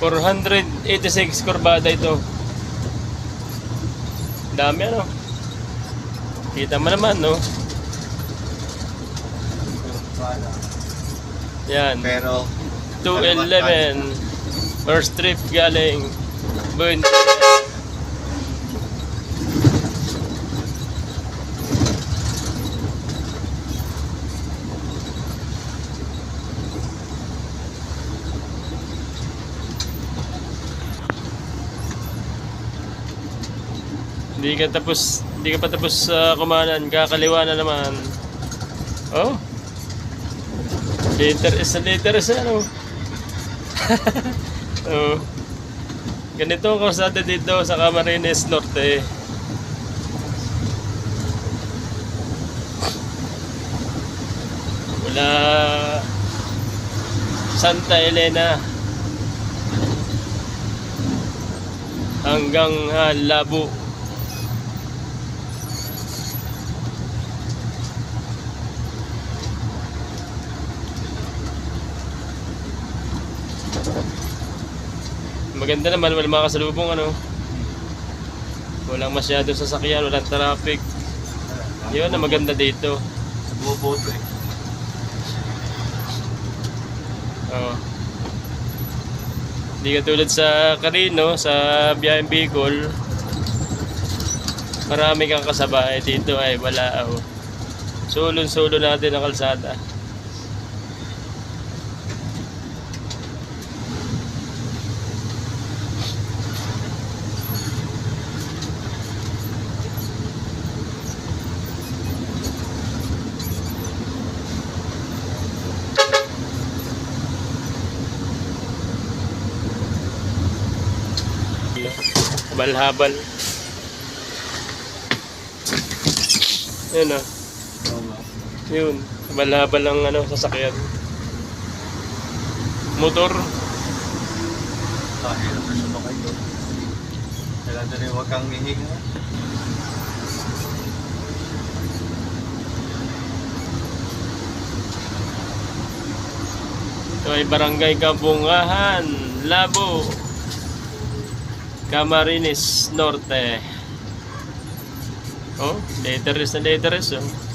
486 kurbada ito. Dami ano. Kita mo naman no. Yan. Pero, 211. First trip galing. Bun. Hindi ka tapos, hindi ka pa tapos sa kumanan, kakaliwa na naman. Oh. Later is later is ano. oh. Ganito ang kalsada dito sa Camarines Norte. Mula Santa Elena hanggang ah, Labo. Maganda naman, walang mga kasalubong ano. Walang masyadong sasakyan, walang traffic. Yun ang maganda dito. bumuboto eh. Oo. Hindi katulad sa Carino, sa Biyayang Bicol. Marami kang kasabay dito ay wala. Oh. Sulon-sulo natin ang kalsada. Habal-habal. Yun ah. Yun. Habal-habal ang ano, sasakyan. Motor. Kahit na sumakay doon. Kailan na huwag kang hihinga. Ito ay Barangay Kabungahan, Labo, Camarines Norte. Oh, letteres na letteres oh.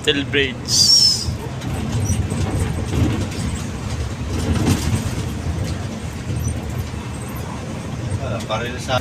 Steel Bridge. Wala, para rin sa...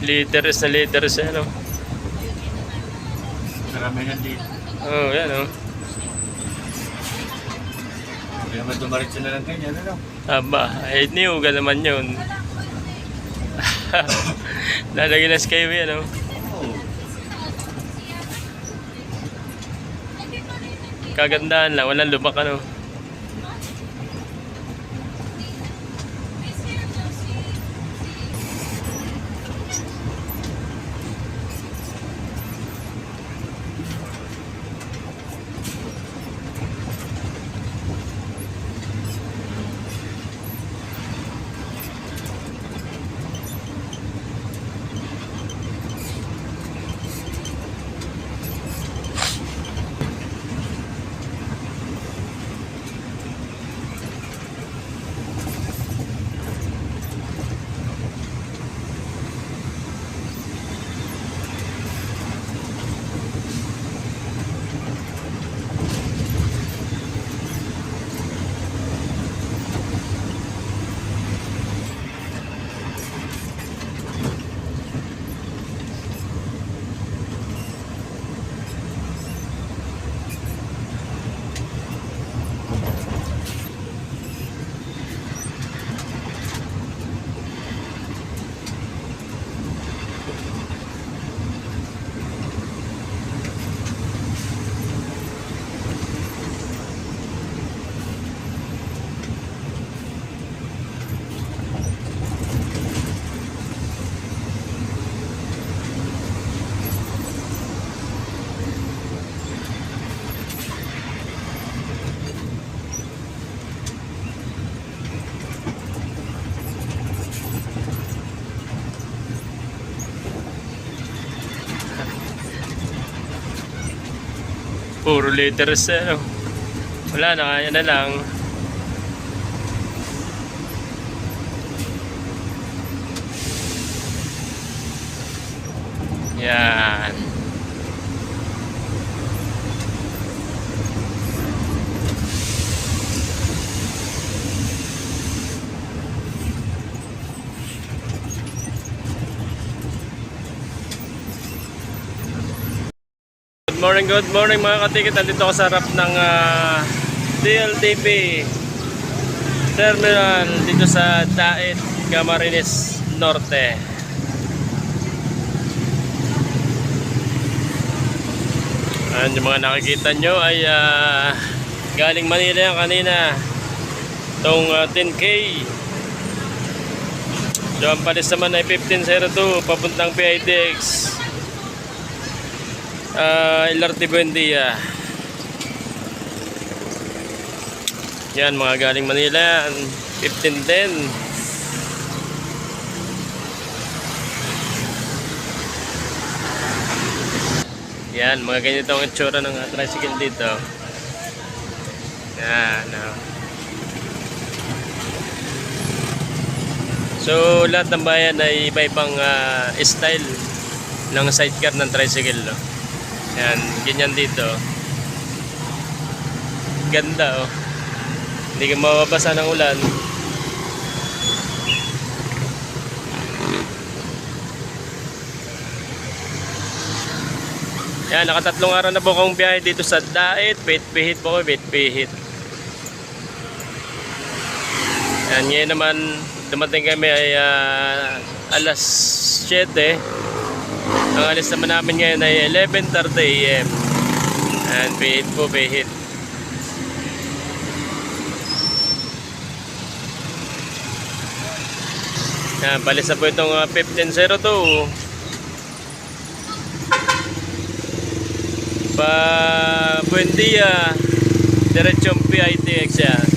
liters na liters ano. Karamihan dito. Oh, yan oh. Kaya mas dumaritso na lang ganyan, ano? Aba, eh ka naman yun. Lalagyan na skyway ano. Oo. Kagandahan lang, walang lubak ano. Puro liters ano. Wala na, kaya na lang. Yan. Morning, good morning mga katikit. Nandito ako sa harap ng ah, DLTV Terminal dito sa Daet, Camarines Norte. Ayan, yung mga nakikita nyo ay ah, galing Manila yan kanina. Itong ah, 10K. So, ang palis naman ay 1502 papuntang PIDX. Ah, LRT Buendia. Yan, mga galing Manila. yan. 1510. Yan, mga ganito ang itsura ng ah, tricycle dito. Yan, oh. So, lahat ng bayan ay iba-ibang ah, style ng sidecar ng tricycle. No? Yan, ganyan dito. Ganda oh. Hindi ka mababasa ng ulan. Yan, nakatatlong araw na po akong biyahe dito sa Daet. Pihit-pihit po ko, pihit-pihit. Yan, ngayon naman dumating kami ay ah, alas 7. Ang alis naman namin ngayon ay 11.30 a.m. And pihit po, pihit. Yan, balis na po itong ah, 1502. Pa Buendia, diretsong PITX yan.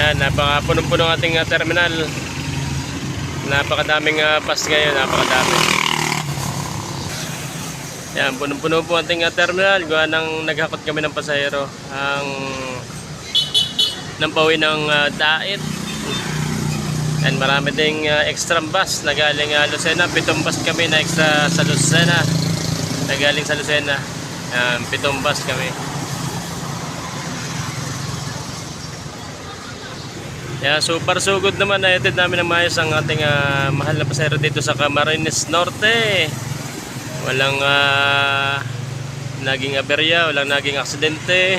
Yan, napaka-punong-puno ating ah, terminal. Napakadaming uh, pass ngayon, napakadami. Yan, punong-puno po ating ah, terminal. Gawa nang naghakot kami ng pasahero. Ang ng pauwi ng ah, Daet. And marami ding uh, extra bus na galing uh, Lucena. Pitong bus kami na extra sa Lucena. Na galing sa Lucena. Um, pitong bus kami. Yeah, super so good naman na itid namin ng maayos ang ating ah, mahal na pasahero dito sa Camarines Norte. Walang ah, naging aberya, walang naging aksidente.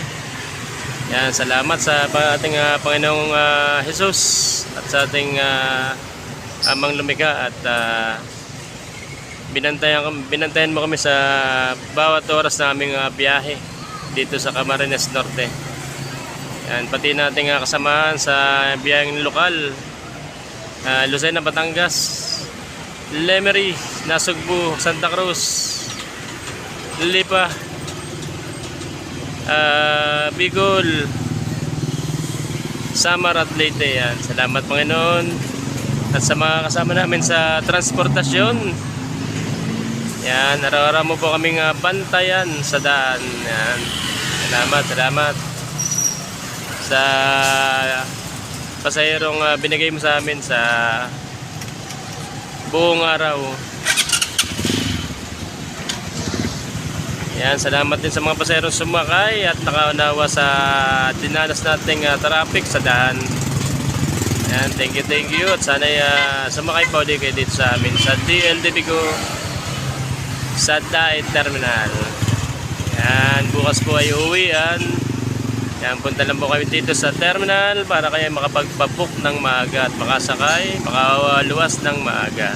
Yan, salamat sa ating ah, Panginoong ah, Jesus at sa ating ah, amang lumika at ah, binantayan, mo kami sa bawat oras na aming ah, biyahe dito sa Camarines Norte. Yan, pati nating uh, kasamahan sa biyaheng lokal. Uh, Lucena, Batangas, Lemery, Nasugbu, Santa Cruz, Lipa, uh, Bicol, Samar at Leyte. Yan. Salamat Panginoon. At sa mga kasama namin sa transportasyon. Yan, araw-araw mo po kaming uh, bantayan sa daan. Yan. Salamat, salamat sa pasahirong ah, binigay mo sa amin sa buong araw. Yan, salamat din sa mga pasahirong sumakay at nakaunawa sa dinanas nating ah, traffic sa daan. Yan, thank you, thank you. At sana uh, sumakay pa ulit kayo dito sa amin sa DLD Bigo sa Daet Terminal. Yan, bukas po ay uwian. Yan, punta lang po kami dito sa terminal para kayo makapagpabook ng maaga at makasakay, makaluwas ng maaga.